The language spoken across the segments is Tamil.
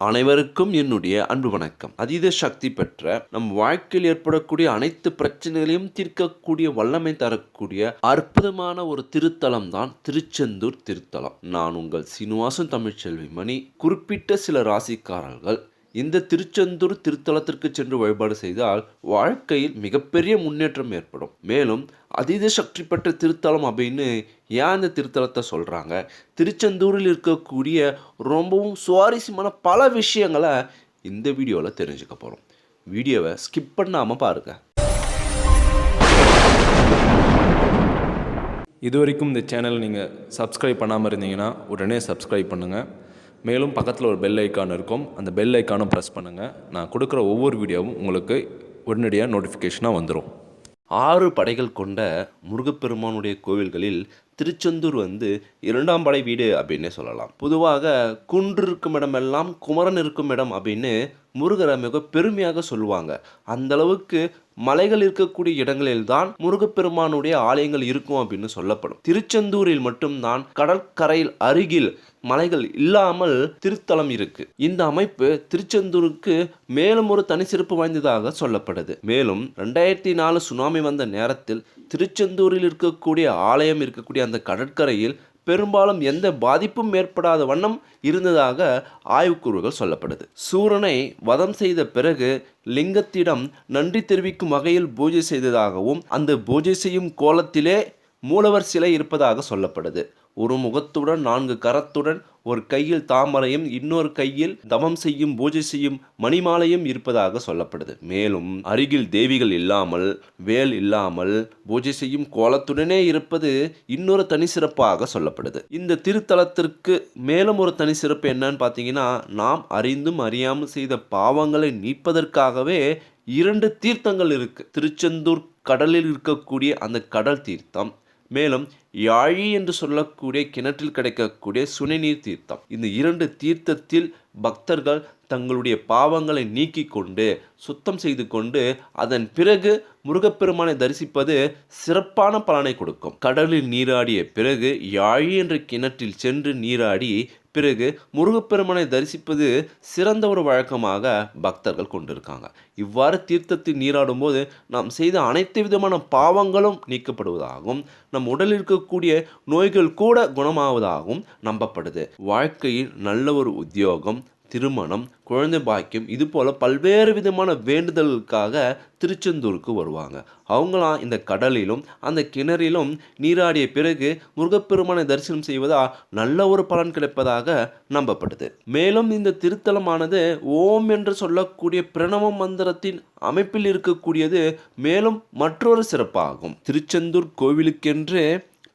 அனைவருக்கும் என்னுடைய அன்பு வணக்கம். அதீத சக்தி பெற்ற நம் வாழ்க்கையில் ஏற்படக்கூடிய அனைத்து பிரச்சனைகளையும் தீர்க்கக்கூடிய வல்லமை தரக்கூடிய அற்புதமான ஒரு திருத்தலம் தான் திருச்செந்தூர் திருத்தலம். நான் உங்கள் சீனிவாசன் தமிழ்ச்செல்வி மணி குறிப்பிட்ட சில ராசிக்காரர்கள் இந்த திருச்செந்தூர் திருத்தலத்திற்கு சென்று வழிபாடு செய்தால் வாழ்க்கையில் மிகப்பெரிய முன்னேற்றம் ஏற்படும். மேலும் அதீத சக்தி பெற்ற திருத்தலம் அப்படின்னு ஏன் இந்த திருத்தலத்தை சொல்கிறாங்க திருச்செந்தூரில் இருக்கக்கூடிய ரொம்பவும் சுவாரஸ்யமான பல விஷயங்களை இந்த வீடியோவில் தெரிஞ்சுக்க போகிறோம் வீடியோவை ஸ்கிப் பண்ணாமல் பாருங்கள் இது வரைக்கும் இந்த சேனல் நீங்கள் சப்ஸ்கிரைப் பண்ணாமல் இருந்தீங்கன்னா உடனே சப்ஸ்கிரைப் பண்ணுங்கள் மேலும் பக்கத்தில் ஒரு பெல் ஐக்கான் இருக்கும். அந்த பெல் ஐக்கானும் ப்ரெஸ் பண்ணுங்கள் நான் கொடுக்குற ஒவ்வொரு வீடியோவும் உங்களுக்கு உடனடியாக நோட்டிஃபிகேஷனாக வந்துடும் ஆறு படைகள் கொண்ட முருகப்பெருமானுடைய கோவில்களில் திருச்செந்தூர் வந்து இரண்டாம் படை வீடு அப்படின்னே சொல்லலாம். பொதுவாக குன்று இருக்கும் இடமெல்லாம் குமரன் இருக்கும் இடம் அப்படின்னு முருகரை மிக பெருமையாக சொல்லுவாங்க. அந்த அளவுக்கு மலைகள் இருக்கக்கூடிய இடங்களில் தான் முருகப்பெருமானுடைய ஆலயங்கள் இருக்கும் அப்படின்னு சொல்லப்படும். திருச்செந்தூரில் மட்டும்தான் கடற்கரையில் அருகில் மலைகள் இல்லாமல் திருத்தலம் இருக்கு. இந்த அமைப்பு திருச்செந்தூருக்கு மேலும் ஒரு தனி சிறப்பு வாய்ந்ததாக சொல்லப்படுது. மேலும் ரெண்டாயிரத்தி நாலு சுனாமி வந்த நேரத்தில் திருச்செந்தூரில் இருக்கக்கூடிய ஆலயம் இருக்கக்கூடிய அந்த கடற்கரையில் பெரும்பாலும் எந்த பாதிப்பும் ஏற்படாத வண்ணம் இருந்ததாக ஆய்வுக்கூறுகள் சொல்லப்படுது. சூரனை வதம் செய்த பிறகு லிங்கத்திடம் நன்றி தெரிவிக்கும் வகையில் பூஜை செய்ததாகவும் அந்த பூஜை செய்யும் கோலத்திலே மூலவர் சிலை இருப்பதாக சொல்லப்படுது. ஒரு முகத்துடன் நான்கு கரத்துடன் ஒரு கையில் தாமரையும் இன்னொரு கையில் தவம் செய்யும் பூஜை செய்யும் மணிமாலையும் இருப்பதாக சொல்லப்படுது. மேலும் அருகில் தேவிகள் இல்லாமல் வேல் இல்லாமல் பூஜை செய்யும் கோலத்துடனே இருப்பது இன்னொரு தனி சிறப்பாக சொல்லப்படுது. இந்த திருத்தலத்திற்கு மேலும் ஒரு தனி சிறப்பு என்னன்னு பார்த்தீங்கன்னா நாம் அறிந்தும் அறியாமல் செய்த பாவங்களை நீப்பதற்காகவே இரண்டு தீர்த்தங்கள் இருக்கு. திருச்செந்தூர் கடலில் இருக்கக்கூடிய அந்த கடல் தீர்த்தம் மேலும் யாழி என்று சொல்லக்கூடிய கிணற்றில் கிடைக்கக்கூடிய சுனைநீர் தீர்த்தம். இந்த இரண்டு தீர்த்தத்தில் பக்தர்கள் தங்களுடைய பாவங்களை நீக்கி கொண்டு சுத்தம் செய்து கொண்டு அதன் பிறகு முருகப்பெருமானை தரிசிப்பது சிறப்பான பலனை கொடுக்கும். கடலில் நீராடிய பிறகு யாழி என்ற கிணற்றில் சென்று நீராடி பிறகு முருகப்பெருமனை தரிசிப்பது சிறந்த ஒரு வழக்கமாக பக்தர்கள் கொண்டிருக்காங்க. இவ்வாறு தீர்த்தத்தில் நீராடும் போது நாம் செய்த அனைத்து விதமான பாவங்களும் நீக்கப்படுவதாகவும் நம் உடலில் இருக்கக்கூடிய நோய்கள் கூட குணமாவதாகவும் நம்பப்படுது. வாழ்க்கையில் நல்ல ஒரு உத்தியோகம் திருமணம் குழந்தை பாக்கியம் இது போல் பல்வேறு விதமான வேண்டுதலுக்காக திருச்செந்தூருக்கு வருவாங்க. அவங்களாம் இந்த கடலிலும் அந்த கிணறிலும் நீராடிய பிறகு முருகப்பெருமானை தரிசனம் செய்வதால் நல்ல ஒரு பலன் கிடைப்பதாக நம்பப்படுது. மேலும் இந்த திருத்தலமானது ஓம் என்று சொல்லக்கூடிய பிரணவ மந்திரத்தின் அமைப்பில் இருக்கக்கூடியது மேலும் மற்றொரு சிறப்பாகும். திருச்செந்தூர் கோவிலுக்கென்று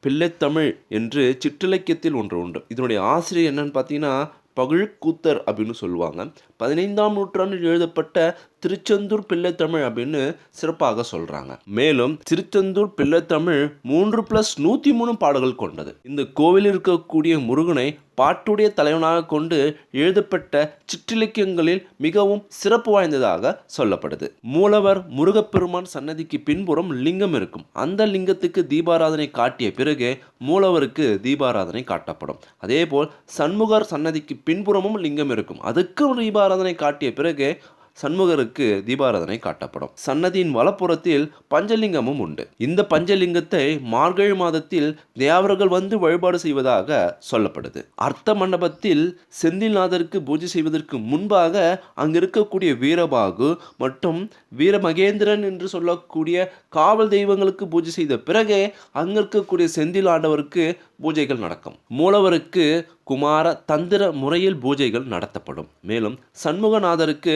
பிள்ளைத்தமிழ் என்று சிற்றிலக்கியத்தில் ஒன்று உண்டு. இதனுடைய ஆசிரியர் என்னன்னு பார்த்தீங்கன்னா பகிழ்கூத்தர் அப்படின்னு சொல்லுவாங்க. பதினைந்தாம் நூற்றாண்டில் எழுதப்பட்ட திருச்செந்தூர் பிள்ளைத்தமிழ் அப்படின்னு சிறப்பாக சொல்றாங்க. மேலும் திருச்செந்தூர் பிள்ளைத்தமிழ் மூன்று பிளஸ் நூத்தி மூணு பாடல்கள் கொண்டது. இந்த கோவிலில் இருக்கக்கூடிய முருகனை பாட்டுடைய தலைவனாக கொண்டு எழுதப்பட்ட சிற்றிலக்கியங்களில் மிகவும் சிறப்பு வாய்ந்ததாக சொல்லப்படுது. மூலவர் முருகப்பெருமான் சன்னதிக்கு பின்புறம் லிங்கம் இருக்கும். அந்த லிங்கத்துக்கு தீபாராதனை காட்டிய பிறகு மூலவருக்கு தீபாராதனை காட்டப்படும். அதேபோல் சண்முகர் சன்னதிக்கு பின்புறமும் லிங்கம் இருக்கும். அதுக்கு தீபாராதனை காட்டிய பிறகு சண்முகருக்கு தீபாராதனை காட்டப்படும். சன்னதியின் வலப்புறத்தில் பஞ்சலிங்கமும் உண்டு. இந்த பஞ்சலிங்கத்தை மார்கழி மாதத்தில் தேவர்கள் வந்து வழிபாடு செய்வதாக சொல்லப்படுது. அர்த்த மண்டபத்தில் செந்தில்நாதருக்கு பூஜை செய்வதற்கு முன்பாக அங்கு இருக்கக்கூடிய வீரபாகு மற்றும் வீரமகேந்திரன் என்று சொல்லக்கூடிய காவல் தெய்வங்களுக்கு பூஜை செய்த பிறகே அங்கு இருக்கக்கூடிய செந்தில் ஆண்டவருக்கு பூஜைகள் நடக்கும். மூலவருக்கு குமார தந்திர முறையில் பூஜைகள் நடத்தப்படும். மேலும் சண்முகநாதருக்கு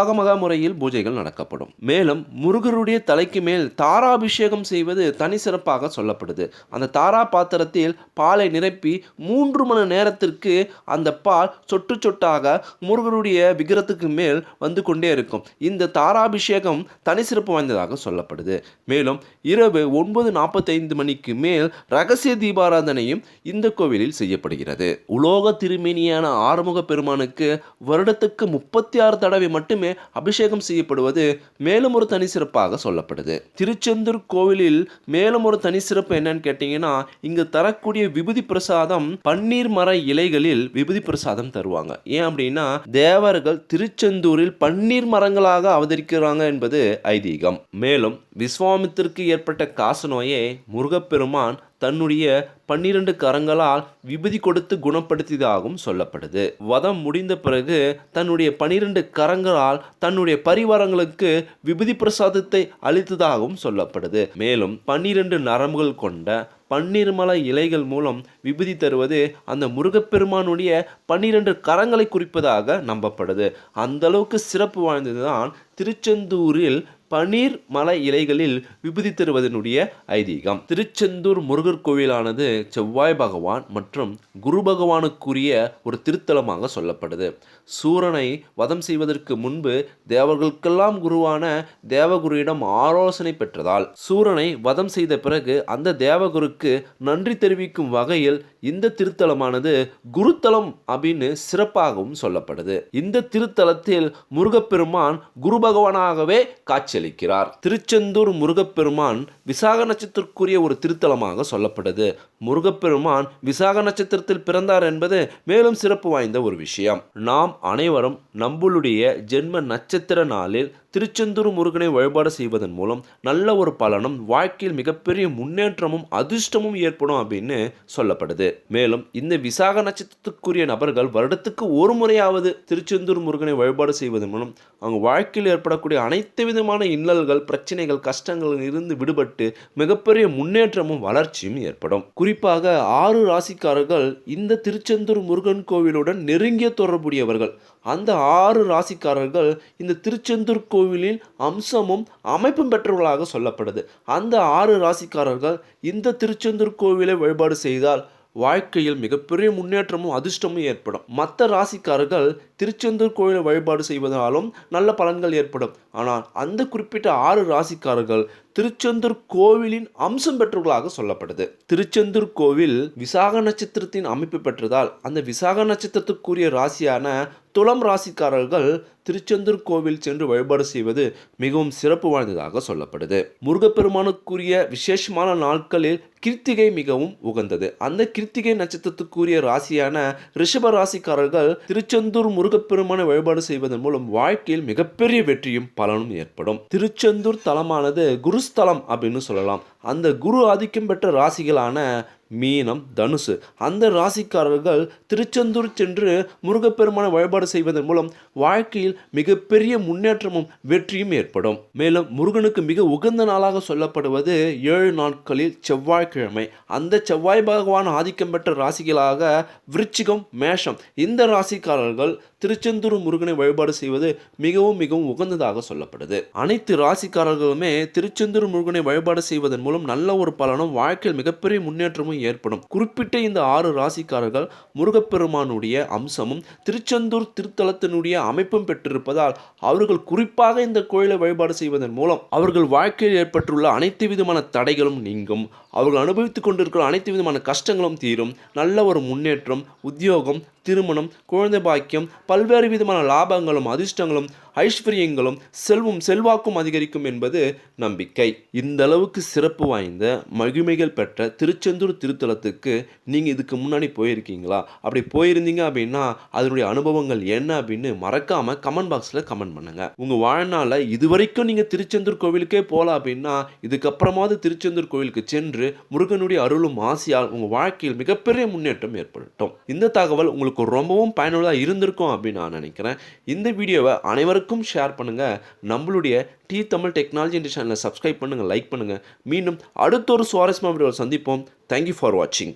சிவாகமக முறையில் பூஜைகள் நடக்கப்படும். மேலும் முருகருடைய தலைக்கு மேல் தாராபிஷேகம் செய்வது தனி சிறப்பாக சொல்லப்படுது. அந்த தாரா பாத்திரத்தில் பாலை நிரப்பி மூன்று மணி நேரத்திற்கு அந்த பால் சொட்டு சொட்டாக முருகருடைய விக்கிரத்துக்கு மேல் வந்து கொண்டே இருக்கும். இந்த தாராபிஷேகம் தனி சிறப்பு வாய்ந்ததாக சொல்லப்படுது. மேலும் இரவு ஒன்பது நாற்பத்தைந்து மணிக்கு மேல் ரகசிய தீபாராதனையும் இந்த கோவிலில் செய்யப்படுகிறது. உலோக திருமேனியான ஆறுமுக பெருமானுக்கு வருடத்துக்கு முப்பத்தி ஆறு தடவை மட்டும் மட்டுமே அபிஷேகம் செய்யப்படுவது மேலும் ஒரு தனி சிறப்பாக சொல்லப்படுது. திருச்செந்தூர் கோவிலில் மேலும் ஒரு தனி சிறப்பு என்னன்னு கேட்டீங்கன்னா இங்கு தரக்கூடிய விபூதி பிரசாதம் பன்னீர் மர இலைகளில் விபூதி பிரசாதம் தருவாங்க. ஏன் அப்படின்னா தேவர்கள் திருச்செந்தூரில் பன்னீர் மரங்களாக அவதரிக்கிறாங்க என்பது ஐதீகம். மேலும் விஸ்வாமித்திற்கு ஏற்பட்ட காசநோயை முருகப்பெருமான் தன்னுடைய பன்னிரண்டு கரங்களால் விபதி கொடுத்து குணப்படுத்தியதாகவும் சொல்லப்படுது. வதம் முடிந்த பிறகு தன்னுடைய பனிரெண்டு கரங்களால் தன்னுடைய பரிவாரங்களுக்கு விபதி பிரசாதத்தை அளித்ததாகவும் சொல்லப்படுது. மேலும் பன்னிரண்டு நரம்புகள் கொண்ட பன்னீர்மலை இலைகள் மூலம் விபூதி தருவது அந்த முருகப்பெருமானுடைய பன்னிரண்டு கரங்களை குறிப்பதாக நம்பப்படுது. அந்த அளவுக்கு சிறப்பு வாய்ந்ததுதான் திருச்செந்தூரில் பனீர் மலை இலைகளில் விபதி தருவதனுடைய ஐதீகம். திருச்செந்தூர் முருகர் கோவிலானது செவ்வாய் பகவான் மற்றும் குரு பகவானுக்குரிய ஒரு திருத்தலமாக சொல்லப்படுது. சூரனை வதம் செய்வதற்கு முன்பு தேவர்களுக்கெல்லாம் குருவான தேவகுருவிடம் ஆலோசனை பெற்றதால் சூரனை வதம் செய்த பிறகு அந்த தேவகுருக்கு நன்றி தெரிவிக்கும் வகையில் இந்த திருத்தலமானது குருத்தலம் அப்படின்னு சிறப்பாகவும் சொல்லப்படுது. இந்த திருத்தலத்தில் முருகப்பெருமான் குரு பகவானாகவே காட்சியளிக்கிறார் திருச்செந்தூர் முருகப்பெருமான் விசாக நட்சத்திரக்குரிய ஒரு திருத்தலமாக சொல்லப்படுது. முருகப்பெருமான் விசாக நட்சத்திரத்தில் பிறந்தார் என்பது மேலும் சிறப்பு வாய்ந்த ஒரு விஷயம். நாம் அனைவரும் நம்மளுடைய ஜென்ம நட்சத்திர நாளில் திருச்செந்தூர் முருகனை வழிபாடு செய்வதன் மூலம் நல்ல ஒரு பலனும் வாழ்க்கையில் மிகப்பெரிய முன்னேற்றமும் அதிர்ஷ்டமும் ஏற்படும் அப்படின்னு சொல்லப்படுது. மேலும் இந்த விசாக நட்சத்திரத்துக்குரிய நபர்கள் வருடத்துக்கு ஒரு முறையாவது திருச்செந்தூர் முருகனை வழிபாடு செய்வதன் மூலம் அவங்க வாழ்க்கையில் ஏற்படக்கூடிய அனைத்து விதமான இன்னல்கள் பிரச்சனைகள் கஷ்டங்களில் இருந்து விடுபட்டு மிகப்பெரிய முன்னேற்றமும் வளர்ச்சியும் ஏற்படும். குறிப்பாக ஆறு ராசிக்காரர்கள் இந்த திருச்செந்தூர் முருகன் கோவிலுடன் நெருங்கிய தொடர்புடையவர்கள். அந்த ஆறு ராசிக்காரர்கள் இந்த திருச்செந்தூர் கோவிலில் அம்சமும் அமைப்பும் பெற்றவர்களாக சொல்லப்படுது. அந்த ஆறு ராசிக்காரர்கள் இந்த திருச்செந்தூர் கோவிலை வழிபாடு செய்தால் வாழ்க்கையில் மிகப்பெரிய முன்னேற்றமும் அதிர்ஷ்டமும் ஏற்படும். மற்ற ராசிக்காரர்கள் திருச்செந்தூர் கோயிலை வழிபாடு செய்வதாலும் நல்ல பலன்கள் ஏற்படும். ஆனால் அந்த குறிப்பிட்ட ஆறு ராசிக்காரர்கள் திருச்செந்தூர் கோவிலின் அம்சம் பெற்றவர்களாக சொல்லப்படுது. திருச்செந்தூர் கோவில் விசாக நட்சத்திரத்தின் அமைப்பு பெற்றதால் அந்த விசாக நட்சத்திரத்துக்குரிய ராசியான துளம் ராசிக்காரர்கள் திருச்செந்தூர் கோவில் சென்று வழிபாடு செய்வது மிகவும் சிறப்பு வாய்ந்ததாக சொல்லப்படுது. முருகப்பெருமானுக்குரிய விசேஷமான நாட்களில் கிருத்திகை மிகவும் உகந்தது. அந்த கிருத்திகை நட்சத்திரத்துக்குரிய ராசியான ரிஷப ராசிக்காரர்கள் திருச்செந்தூர் முருகப்பெருமானை வழிபாடு செய்வதன் மூலம் வாழ்க்கையில் மிகப்பெரிய வெற்றியும் பலனும் ஏற்படும். திருச்செந்தூர் தலமானது குருஸ்தலம் அப்படின்னு சொல்லலாம். அந்த குரு ஆதிக்கம் பெற்ற ராசிகளான மீனம் தனுசு. அந்த ராசிக்காரர்கள் திருச்செந்தூர் சென்று முருகப்பெருமான வழிபாடு செய்வதன் மூலம் வாழ்க்கையில் மிகப்பெரிய முன்னேற்றமும் வெற்றியும் ஏற்படும். மேலும் முருகனுக்கு மிக உகந்த நாளாக சொல்லப்படுவது ஏழு நாட்களில் செவ்வாய்க்கிழமை. அந்த செவ்வாய் பகவான் ஆதிக்கம் பெற்ற ராசிகளாக விருச்சிகம் மேஷம் இந்த ராசிக்காரர்கள் திருச்செந்தூர் முருகனை வழிபாடு செய்வது மிகவும் மிகவும் உகந்ததாக சொல்லப்படுது. அனைத்து ராசிக்காரர்களுமே திருச்செந்தூர் முருகனை வழிபாடு செய்வதன் மூலம் நல்ல ஒரு பலனும் வாழ்க்கையில் மிகப்பெரிய முன்னேற்றமும் ஏற்படும். குறிப்பிட்ட இந்த ஆறு ராசிக்காரர்கள் முருகப்பெருமானுடைய அம்சமும் திருச்செந்தூர் திருத்தலத்தினுடைய அமைப்பும் பெற்றிருப்பதால் அவர்கள் குறிப்பாக இந்த கோயிலை வழிபாடு செய்வதன் மூலம் அவர்கள் வாழ்க்கையில் ஏற்பட்டுள்ள அனைத்து விதமான தடைகளும் நீங்கும். அவர்கள் அனுபவித்துக் கொண்டிருக்கிற அனைத்து விதமான கஷ்டங்களும் தீரும். நல்ல ஒரு முன்னேற்றம் உத்தியோகம் திருமணம் குழந்தை பாக்கியம் பல்வேறு விதமான லாபங்களும் அதிர்ஷ்டங்களும் ஐஸ்வர்யங்களும் செல்வம் செல்வாக்கும் அதிகரிக்கும் என்பது நம்பிக்கை. இந்த அளவுக்கு சிறப்பு வாய்ந்த மகிமைகள் பெற்ற திருச்செந்தூர் திருத்தலத்துக்கு நீங்கள் இதுக்கு முன்னாடி போயிருக்கீங்களா? அப்படி போயிருந்தீங்க அப்படின்னா அதனுடைய அனுபவங்கள் என்ன அப்படின்னு மறக்காம கமெண்ட் பாக்ஸில் கமெண்ட் பண்ணுங்க. உங்கள் வாழ்நாளில் இதுவரைக்கும் நீங்கள் திருச்செந்தூர் கோவிலுக்கே போகலாம் அப்படின்னா இதுக்கப்புறமாவது திருச்செந்தூர் கோவிலுக்கு சென்று முருகனுடைய அருளும் ஆசையால் உங்கள் வாழ்க்கையில் மிகப்பெரிய முன்னேற்றம் ஏற்படுத்தும் இந்த தகவல் உங்களுக்கு ரொம்பவும் பயனுள்ளதாக இருந்திருக்கும் அப்படின்னு நான் நினைக்கிறேன். இந்த வீடியோவை அனைவரும் அனைவருக்கும் ஷேர் பண்ணுங்கள் நம்மளுடைய டி தமிழ் டெக்னாலஜி இந்த சேனலை சப்ஸ்கிரைப் பண்ணுங்கள் லைக் பண்ணுங்கள் மீண்டும் அடுத்த ஒரு சுவாரஸ்யமான வீடியோவில் சந்திப்போம். தேங்க்யூ ஃபார் வாட்சிங்